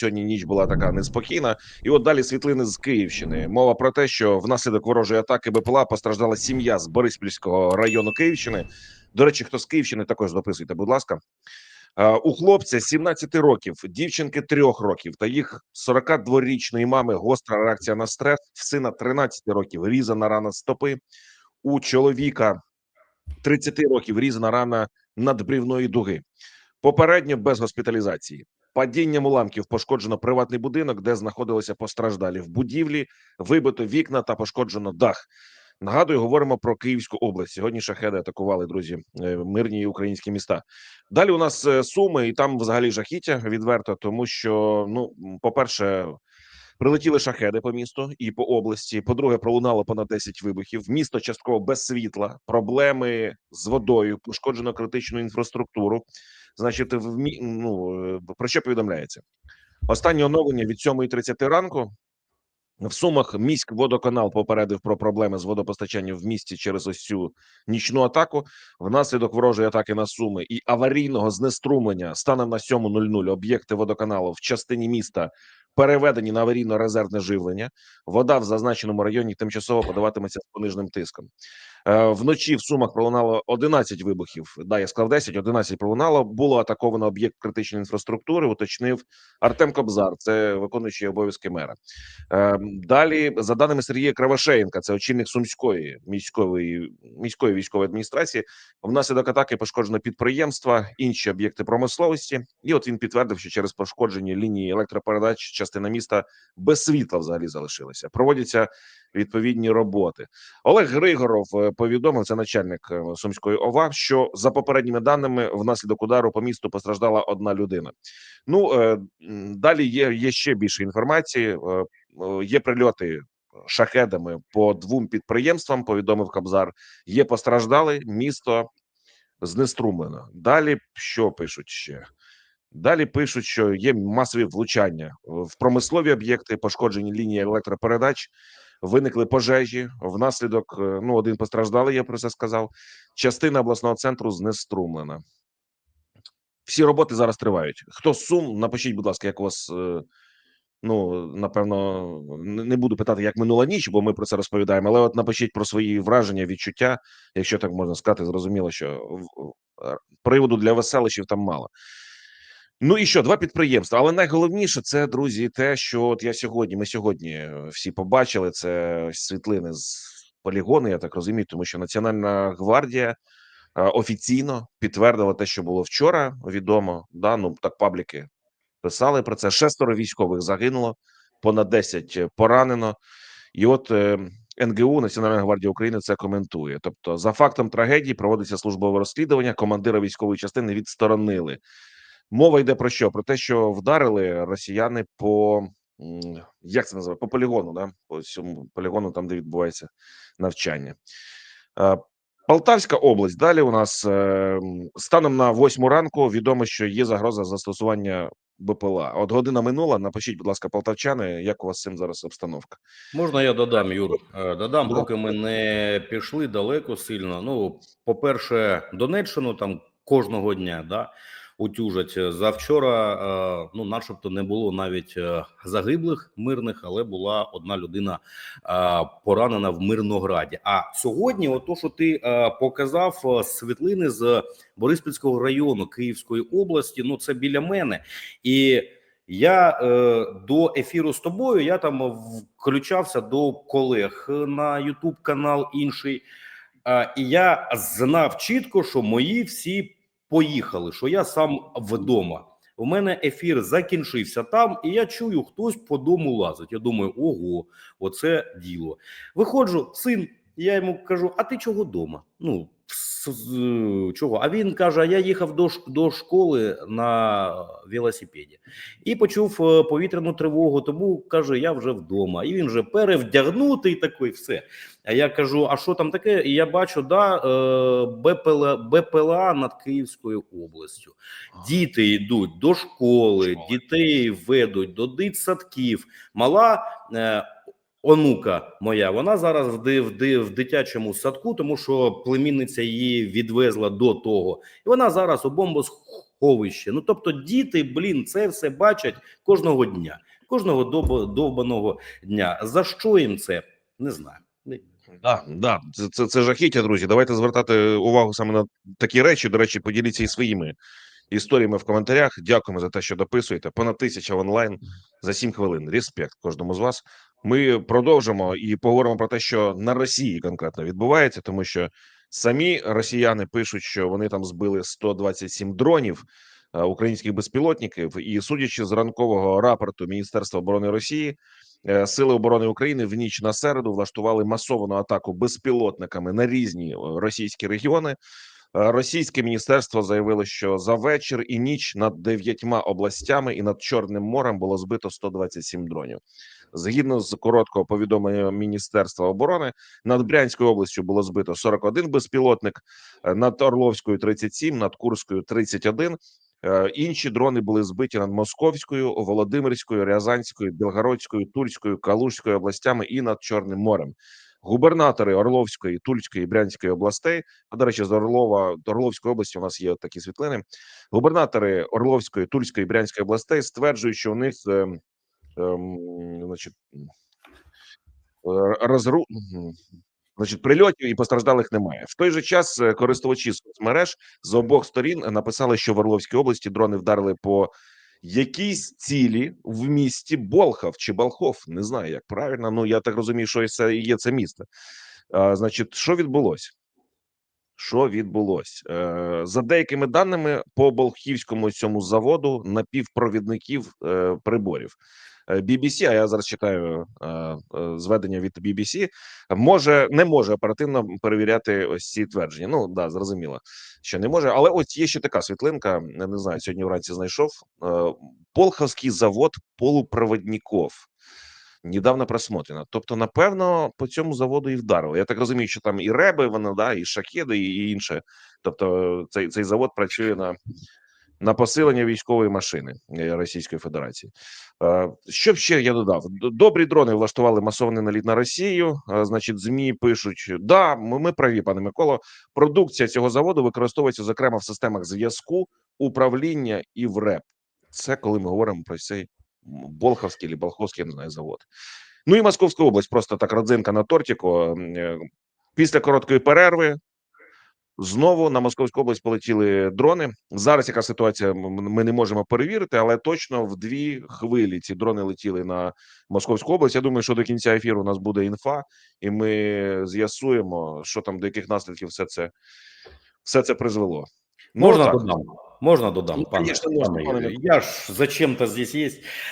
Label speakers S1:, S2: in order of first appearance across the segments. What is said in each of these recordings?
S1: Сьогодні ніч була така неспокійна, і от далі світлини з Київщини. Мова про те, що внаслідок ворожої атаки БПЛА постраждала сім'я з Бориспільського району Київщини. До речі, хто з Київщини, також дописуйте, будь ласка. Е, У хлопця 17 років, дівчинки 3 років та їх 42-річної мами гостра реакція на стрес. В сина 13 років різана рана стопи. У чоловіка 30 років різана рана надбрівної дуги. Попередньо без госпіталізації. Падінням уламків пошкоджено приватний будинок, де знаходилися постраждалі в будівлі, вибито вікна та пошкоджено дах. Нагадую, говоримо про Київську область. Сьогодні шахеди атакували друзі е, мирні українські міста. Далі у нас е, суми, і там взагалі жахіття відверто, тому що ну, по-перше, прилетіли шахеди по місту і по області. По-друге, пролунало понад 10 вибухів. Місто частково без світла, проблеми з водою, пошкоджено критичну інфраструктуру. Значить, в мі- ну, е, про що повідомляється? Останнє оновлення від 7.30 ранку. В Сумах міськводоканал попередив про проблеми з водопостачанням в місті через ось цю нічну атаку. Внаслідок ворожої атаки на Суми і аварійного знеструмлення станом на 7.00 об'єкти водоканалу в частині міста переведені на аварійно-резервне живлення. Вода в зазначеному районі тимчасово подаватиметься з пониженим тиском. Е, Вночі в Сумах пролунало 11 вибухів. Да, я сказав 10, 11 пролунало. Було атаковано об'єкт критичної інфраструктури. Уточнив Артем Кобзар, це виконуючий обов'язки мера. Е, Далі, за даними Сергія Кравошеєнка, це очільник Сумської міської міської військової адміністрації. Внаслідок атаки пошкоджено підприємства, інші об'єкти промисловості. І от він підтвердив, що через пошкоджені лінії електропередач частина міста без світла взагалі залишилася. Проводяться відповідні роботи. Олег Григоров е, повідомив це начальник е, Сумської ОВА, що за попередніми даними внаслідок удару по місту постраждала одна людина. Ну е, далі є, є ще більше інформації. Є прильоти шахедами по двом підприємствам. Повідомив Кабзар. Є постраждали місто знеструмлено. Далі що пишуть ще? Далі пишуть, що є масові влучання в промислові об'єкти, пошкоджені лінії електропередач, виникли пожежі. Внаслідок е, ну один постраждалий, я про це сказав. Частина обласного центру знеструмлена. Всі роботи зараз тривають. Хто сум? Напишіть, будь ласка, як у вас. е, Ну, напевно, не буду питати, як минула ніч, бо ми про це розповідаємо. Але от напишіть про свої враження, відчуття, якщо так можна сказати, зрозуміло, що е, приводу для веселищів там мало. Ну і що, два підприємства. Але найголовніше це, друзі, те, що от я сьогодні, ми сьогодні е, всі побачили це світлини з полігону, я так розумію, тому що Національна гвардія е, офіційно підтвердила те, що було вчора відомо. Да, ну так пабліки писали про це. Шестеро військових загинуло, понад 10 поранено. І от е, НГУ Національна гвардія України це коментує. Тобто, за фактом трагедії проводиться службове розслідування. Командира військової частини відсторонили. Мова йде про що? Про те, що вдарили росіяни по як це називає? По полігону, да? по цьому полігону, там де відбувається навчання. Полтавська область. Далі у нас е, станом на восьму ранку відомо, що є загроза застосування БПЛА. От година минула. Напишіть, будь ласка, полтавчани, як у вас з цим зараз обстановка?
S2: Можна я додам, Юр? Е, Додам, поки ми не пішли далеко сильно. Ну, по-перше, Донеччину там кожного дня да, утюжать. Завчора, е, ну, начебто, не було навіть е, загиблих мирних, але була одна людина е, поранена в Мирнограді. А сьогодні, ото, що ти е, показав е, світлини з Бориспільського району Київської області, ну це біля мене. І я е, до ефіру з тобою я там включався до колег на Ютуб канал інший, е, і я знав чітко, що мої всі поїхали, що я сам вдома. У мене ефір закінчився там, і я чую, хтось по дому лазить. Я думаю, ого, оце діло. Виходжу, син, я йому кажу: а ти чого вдома? Ну, чого? А він каже: а я їхав до, до школи на велосипеді і почув е, повітряну тривогу. Тому каже, я вже вдома. І він вже перевдягнутий такий, все. А я кажу: а що там таке? І я бачу, да, е, БПЛА, БПЛА над Київською областю. Діти йдуть до школи, дітей ведуть до дитсадків. Мала е, онука моя, вона зараз в, в, в дитячому садку, тому що племінниця її відвезла до того. І вона зараз у сховище. Ну тобто, діти, блін, це все бачать кожного дня, кожного довбаного дня. За що їм це? Не знаю.
S1: Да, да, це, це, це жахіття, друзі. Давайте звертати увагу саме на такі речі. До речі, поділіться і своїми історіями в коментарях. Дякуємо за те, що дописуєте. Понад тисяча онлайн за 7 хвилин. Респект кожному з вас. Ми продовжимо і поговоримо про те, що на Росії конкретно відбувається, тому що самі росіяни пишуть, що вони там збили 127 дронів е, українських безпілотників. І судячи з ранкового рапорту Міністерства оборони Росії, Е, Сили оборони України в ніч на середу влаштували масовану атаку безпілотниками на різні е, російські регіони. Російське міністерство заявило, що за вечір і ніч над дев'ятьма областями і над Чорним морем було збито 127 дронів. Згідно з короткого повідомлення Міністерства оборони, над Брянською областю було збито 41 безпілотник, е, над Орловською 37, над Курською 31. Е, Інші дрони були збиті над Московською, Володимирською, Рязанською, Білгородською, Тульською, Калужською областями і над Чорним морем. Губернатори Орловської, Тульської Брянської областей. А до речі, з Орлова Орловської області у нас є такі світлини. Губернатори Орловської, Тульської Брянської областей стверджують, що у них ем, значить, розру... Значить, прильотів і постраждалих немає. В той же час е, користувачі соцмереж з обох сторін написали, що в Орловській області дрони вдарили по якійсь цілі в місті Болхов чи Болхов. Не знаю, як правильно. Ну я так розумію, що це є це місто. А, значить, що відбулося? Що відбулось е, за деякими даними по Болхівському цьому заводу напівпровідників е, приборів BBC, а я зараз читаю е, е, зведення від BBC, може не може оперативно перевіряти ось ці твердження. Ну да, зрозуміло, що не може. Але ось є ще така світлинка. Не знаю, сьогодні вранці знайшов е, Полховський завод полупроводників. Недавно просмотрено. Тобто, напевно, по цьому заводу і вдарили. Я так розумію, що там і реби, вони, да, і шахеди, і інше. Тобто, цей, цей завод працює на, на посилення військової машини е, Російської Федерації. Е, Що ще я додав? Добрі дрони влаштували масований наліт на Росію. Е, Значить, змі пишуть: да, ми, ми праві, пане Миколо. Продукція цього заводу використовується зокрема в системах зв'язку, управління і в РЕП. Це коли ми говоримо про цей Болховський чи Болховський, я не знаю, завод. Ну і Московська область, просто так родзинка на тортику. Е, Після короткої перерви знову на Московську область полетіли дрони. Зараз яка ситуація? Ми не можемо перевірити, але точно в дві хвилі ці дрони летіли на Московську область. Я думаю, що до кінця ефіру у нас буде інфа, і ми з'ясуємо, що там до яких наслідків все це все це призвело. Ну,
S2: Можна
S1: так.
S2: додам? Можна додам,
S1: Ну,
S2: пане,
S1: конечно, можна,
S2: пане Я ж зачем-то здесь є.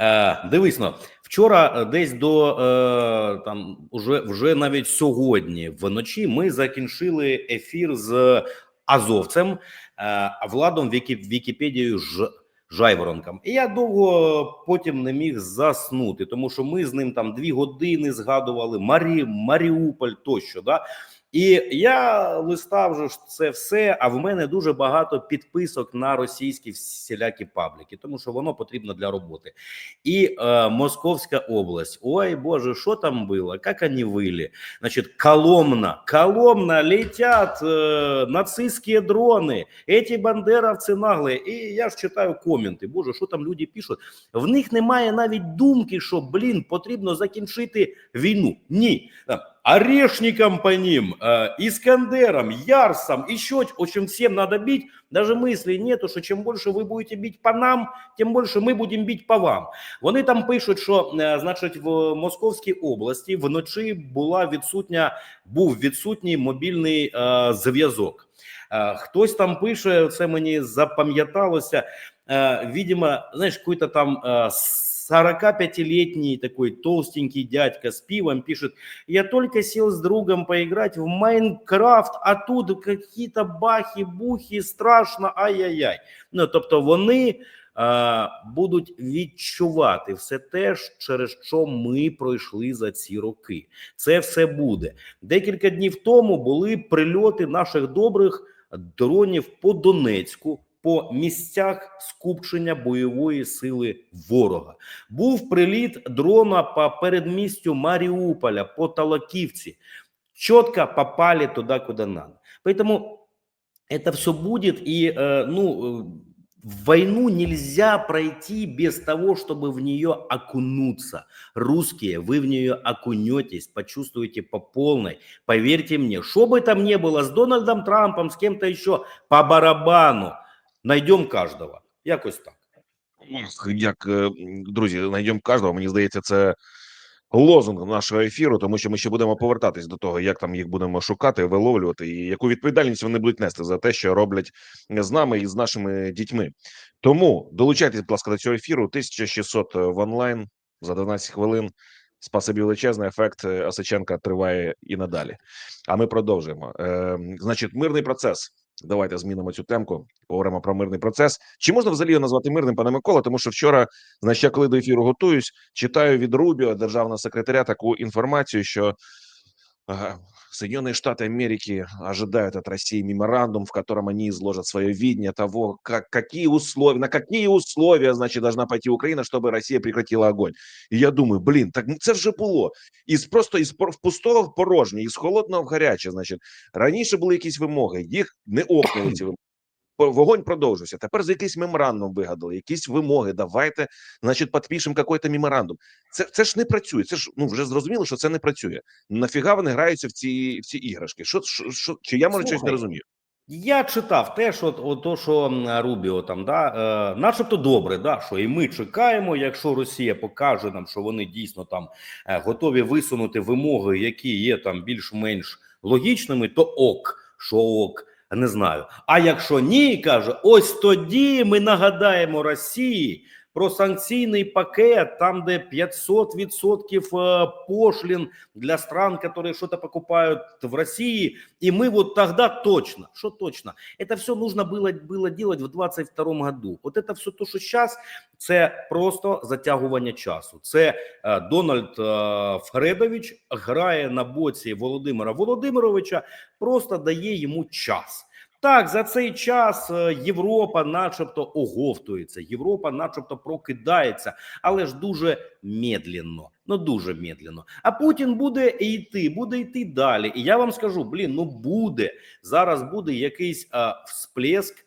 S2: Е, дивись, ну, вчора е, десь до е, там уже, вже навіть сьогодні вночі ми закінчили ефір з азовцем е, Владом Вікі, Вікіпедією Ж, Жайворонком. І я довго потім не міг заснути, тому що ми з ним там дві години згадували Марі, Маріуполь тощо. Да? І я листав же це все. А в мене дуже багато підписок на російські всілякі пабліки, тому що воно потрібно для роботи. І е, Московська область. Ой, Боже, що там було? Як вони вили? Значить, Коломна, Коломна летять е, нацистські дрони. Эти бандеровці наглі. І я ж читаю коменти. Боже, що там люди пишуть? В них немає навіть думки, що блін потрібно закінчити війну. Ні. Там, Орешникам по ним, э, Искандерам, Ярсам, еще очень всем надо бить. Даже мысли нету, що чим більше ви будете бити по нам, тим більше ми будемо бити по вам. Вони там пишуть, що е, значить в Московській області вночі була відсутня, був відсутній мобільний е, зв'язок. Е, хтось там пише, це мені запам'яталося. Е, видимо, знаєш, какой-то там е, 45-летний такой толстенький дядька с пивом пишет, я только сел с другом поиграть в Майнкрафт, а тут какие-то бахи-бухи, страшно, ай-яй-яй. Ну, тобто вони е, будуть відчувати все те, через що ми пройшли за ці роки. Це все буде. Декілька днів тому були прильоти наших добрих дронів по Донецьку. По місцях скупчення бойової сили ворога був приліт дрона по передмістю Маріуполя по Талаківці. Чітко попали туди, куди надо. Поэтому это все будет, и э, ну э, Войну нельзя пройти без того, чтобы в нее окунуться. Русские, вы в нее окунетесь, почувствуете по полной. Поверьте мне, что бы там ни было с Дональдом Трампом, с кем-то еще, по барабану. Найдем каждого. Якось так.
S1: Як е, друзі, знайдемо кожного. Мені здається, це лозунг нашого ефіру, тому що ми ще будемо повертатись до того, як там їх будемо шукати, виловлювати, і яку відповідальність вони будуть нести за те, що роблять з нами і з нашими дітьми. Тому долучайтесь, будь ласка, до цього ефіру. 1600 в онлайн за 12 хвилин. Спасибі величезний ефект е, Осиченка триває і надалі. А ми продовжуємо. Е, значить, мирний процес. Давайте змінимо цю темку. Поговоримо про мирний процес. Чи можна взагалі його назвати мирним, пане Микола? Тому що вчора, значить, я коли до ефіру готуюсь, читаю від Рубіо, державного секретаря, таку інформацію, що Соединенные Штаты Америки ожидают от России меморандум, в котором они изложат свое видение того, как, какие условия, на какие условия, значит, должна пойти Украина, чтобы Россия прекратила огонь. І я думаю, блін, так ну це вже було. Із просто із пор- в пустого в порожнє, із холодного в гаряче. Значить, раніше були якісь вимоги, їх не окнули ці вимоги. Вогонь продовжився. Тепер за якийсь меморандум вигадали, якісь вимоги. Давайте, значить, підпишемо якийсь меморандум. Це, це ж не працює. Це ж ну вже зрозуміло, що це не працює. Нафіга вони граються в ці в ці іграшки? Що, що, що чи я може щось не розумію?
S2: Я читав теж, от, от то, що Рубіо там, да, е, начебто добре, да, що і ми чекаємо, якщо Росія покаже нам, що вони дійсно там е, готові висунути вимоги, які є там більш-менш логічними, то ок, що ок, не знаю. А якщо ні, каже, ось тоді ми нагадаємо Росії про санкційний пакет, там де 500% е, пошлін для стран, которые что-то покупают в России, и мы вот тогда точно, что точно, это все нужно было, было делать в 22 году. Вот это все то, що сейчас, це просто затягування часу. Це е, Дональд е, Фредович грає на боці Володимира Володимировича, просто дає йому час. Так, за цей час е, Європа, начебто, оговтується, Європа, начебто, прокидається, але ж дуже медленно. Ну дуже медленно. А Путін буде йти, буде йти далі. І я вам скажу: блін, ну буде зараз буде якийсь а, всплеск.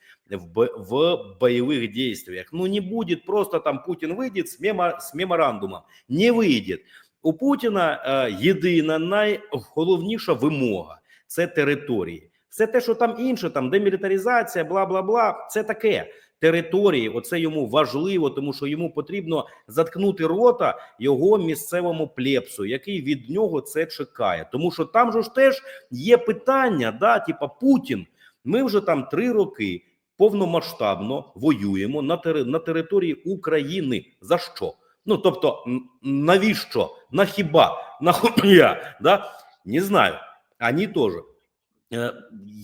S2: В, в боевых действиях. Ну, не будет просто там Путин выйдет с, мемо, с меморандумом. Не вийде. У Путіна е, єдина найголовніша вимога це території. Все те, що там інше, там демілітаризація, бла бла бла, це таке. Території, оце йому важливо, тому що йому потрібно заткнути рота його місцевому плепсу, який від нього це чекає. Тому що там ж теж є питання, да, типа Путін. Ми вже там три роки повномасштабно воюємо на на території України. За що? Ну тобто, навіщо? На хіба? На хуя? Да? Не знаю. Ані теж. Е,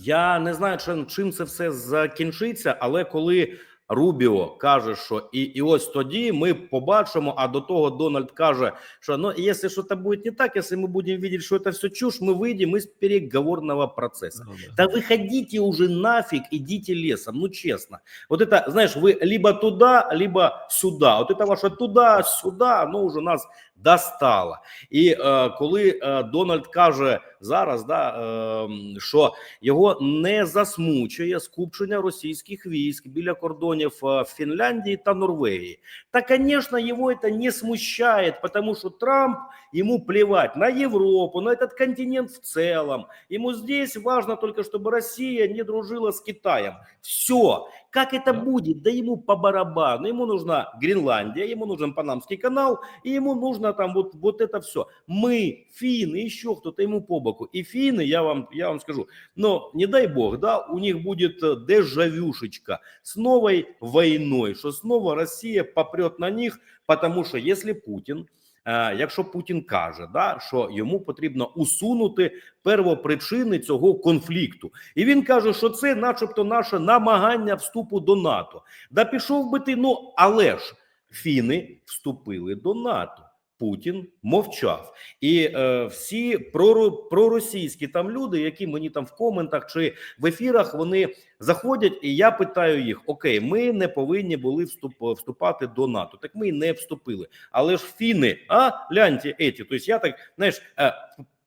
S2: Я не знаю, чим, чим це все закінчиться, але коли Рубіо каже, що і, і ось тоді ми побачимо. А до того Дональд каже, що ну, якщо щось буде не так, якщо ми будемо бачити, що це все чушь, ми вийдемо із переговорного процесу. Да выходите уже нафиг, идите лесом, ну честно. Вот это, знаешь, вы либо туда, либо сюда. Вот это ваше туда, сюда, оно уже нас достало. І е, коли е, Дональд каже зараз, да, е, що його не засмучує скупчення російських військ біля кордонів е, Фінляндії та Норвегії, та, конечно, его это не смущает, потому что Трамп, ему плевать на Европу, на этот континент в целом. Ему здесь важно только, чтобы Россия не дружила с Китаем. Все. Как это
S1: Да.
S2: будет? Да ему по барабану. Ему нужна Гренландия, ему нужен Панамский канал, и ему нужно там вот, вот это все. Мы, финны, еще кто-то ему по боку. И финны, я вам, я вам скажу, но не дай бог, да, у них будет э, дежавюшечка с новой войной, что снова Россия попрет на них, потому что если Путин Е, якщо Путін каже, да, що йому потрібно усунути первопричини цього конфлікту, і він каже, що це, начебто, наше намагання вступу до НАТО. Да пішов би ти, ну але ж фіни вступили до НАТО. Путін мовчав, і е, всі проро- проросійські там люди, які мені там в коментах чи в ефірах, вони заходять, і я питаю їх: Окей, ми не повинні були вступ, вступати до НАТО. Так ми і не вступили. Але ж фіни, а гляньте, еті. Тобто я так знаєш, е,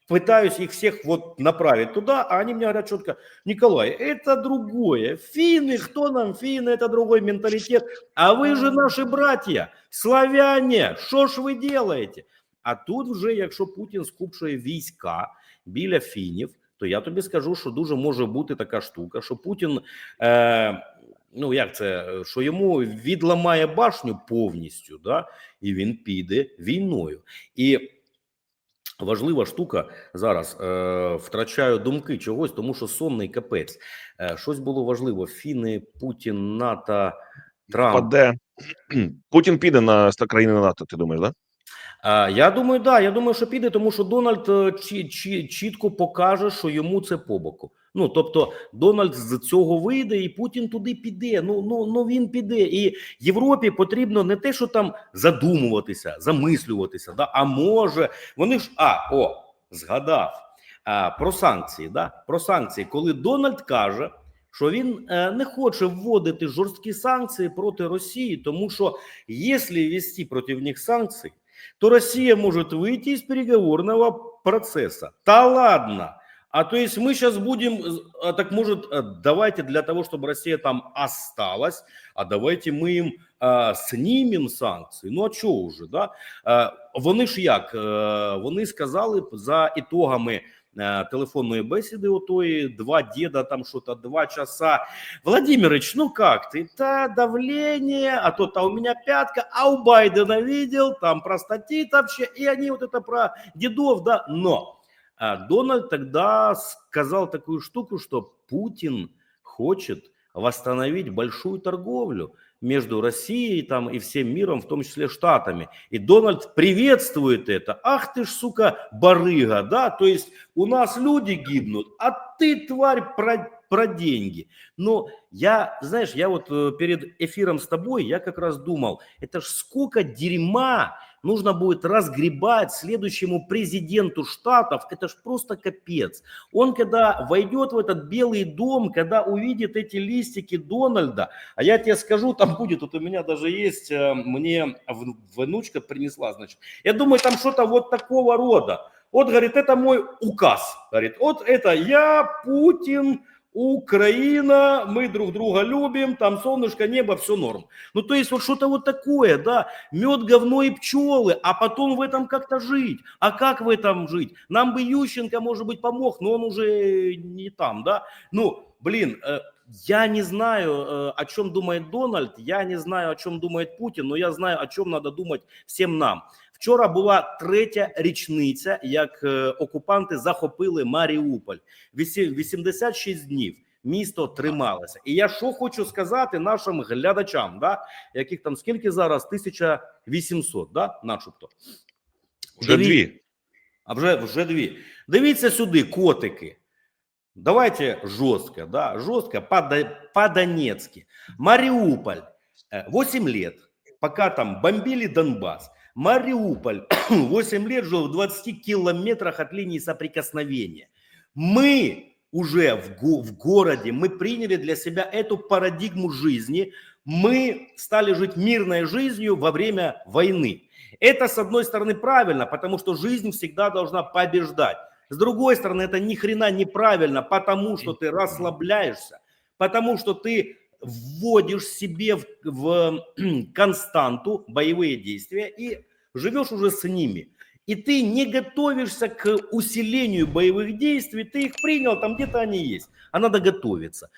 S2: пытаюсь их всех вот направить туда, а они мне говорят четко, Николай, это другое. Финны, кто нам финны, это другой менталитет. А вы же наши братья, славяне, що ж ви делаете? А тут вже, якщо Путін скупчує війська біля фінів, то я тобі скажу, що дуже може бути така штука, що Путін, е, ну як це, що йому відламає башню повністю, да, і він піде війною. І важлива штука зараз е, втрачаю думки чогось, тому що сонний капець. Е, щось було важливо: Фіни, Путін, НАТО, Трамп.
S1: Паде. Путін піде на країни НАТО, ти думаєш, да?
S2: Е, я думаю, да. Я думаю, що піде, тому що Дональд е, чі, чі, чітко покаже, що йому це по боку. Ну тобто, Дональд з цього вийде, і Путін туди піде. Ну ну ну він піде. І Європі потрібно не те, що там задумуватися, замислюватися, да, а може вони ж а о згадав а, про санкції. Да, про санкції, коли Дональд каже. Що він е, не хоче вводити жорсткі санкції проти Росії, тому що якщо ввести проти них санкції, то Россия может выйти из переговорного процесса. Да ладно. А то есть мы сейчас будем, а так может, э, давайте для того, чтобы Россия там осталась, а давайте ми їм а, знімемо санкції. Ну а чого уже, да? А, вони ж як? Е, Вони сказали за ітогами е, телефонної бесіди отої, два деда там что-то, два часа. Владимирович, ну как ты? Да, давление, а то а у меня пятка, а у Байдена видел, там простатит вообще, и они вот это про дедов, да, но а, Дональд тогда сказал такую штуку, что Путин хочет восстановить большую торговлю между Россией там и всем миром, в том числе Штатами. И Дональд приветствует это. Ах ты ж, сука, барыга, да? То есть у нас люди гибнут, а ты, тварь, про, про деньги. Но я, знаешь, я вот э, перед эфиром с тобой, я как раз думал, это ж сколько дерьма нужно будет разгребать следующему президенту Штатов, это ж просто капец. Он когда войдет в этот Белый дом, когда увидит эти листики Дональда, а я тебе скажу, там будет, вот у меня даже есть, э, мне внучка принесла, значит, я думаю, там что-то вот такого рода. Вот, говорит, это мой указ. Говорит, вот это я, Путин, Украина, мы друг друга любим, там солнышко, небо, все норм. Ну, то есть вот что-то вот такое, да, мед, говно и пчелы, а потом в этом как-то жить. А как в этом жить? Нам бы Ющенко, может быть, помог, но он уже не там, да. Ну, блин, э, я не знаю, э, о чем думает Дональд, я не знаю, о чем думает Путин, но я знаю, о чем надо думать всем нам. Вчора була третя річниця, як е, окупанти захопили Маріуполь. 86 днів місто трималося. І я що хочу сказати нашим глядачам, да, яких там скільки зараз? 1800, да, начебто.
S1: Вже
S2: Диві-
S1: дві.
S2: а вже, вже дві. Дивіться сюди, котики. Давайте жестко, да, жестко, по- по-донецки. Мариуполь, э, 8 лет, пока там бомбили Донбасс. Мариуполь 8 лет жил в 20 километрах от линии соприкосновения. Мы уже в, го- в городе, мы приняли для себя эту парадигму жизни, мы стали жить мирной жизнью во время войны. Это, с одной стороны, правильно, потому что жизнь всегда должна побеждать. С другой стороны, это ни хрена неправильно, потому что ты расслабляешься, потому что ты вводишь себе в, в константу боевые действия и живешь уже с ними. И ты не готовишься к усилению боевых действий, ты их принял, там где-то они есть, а надо готовиться.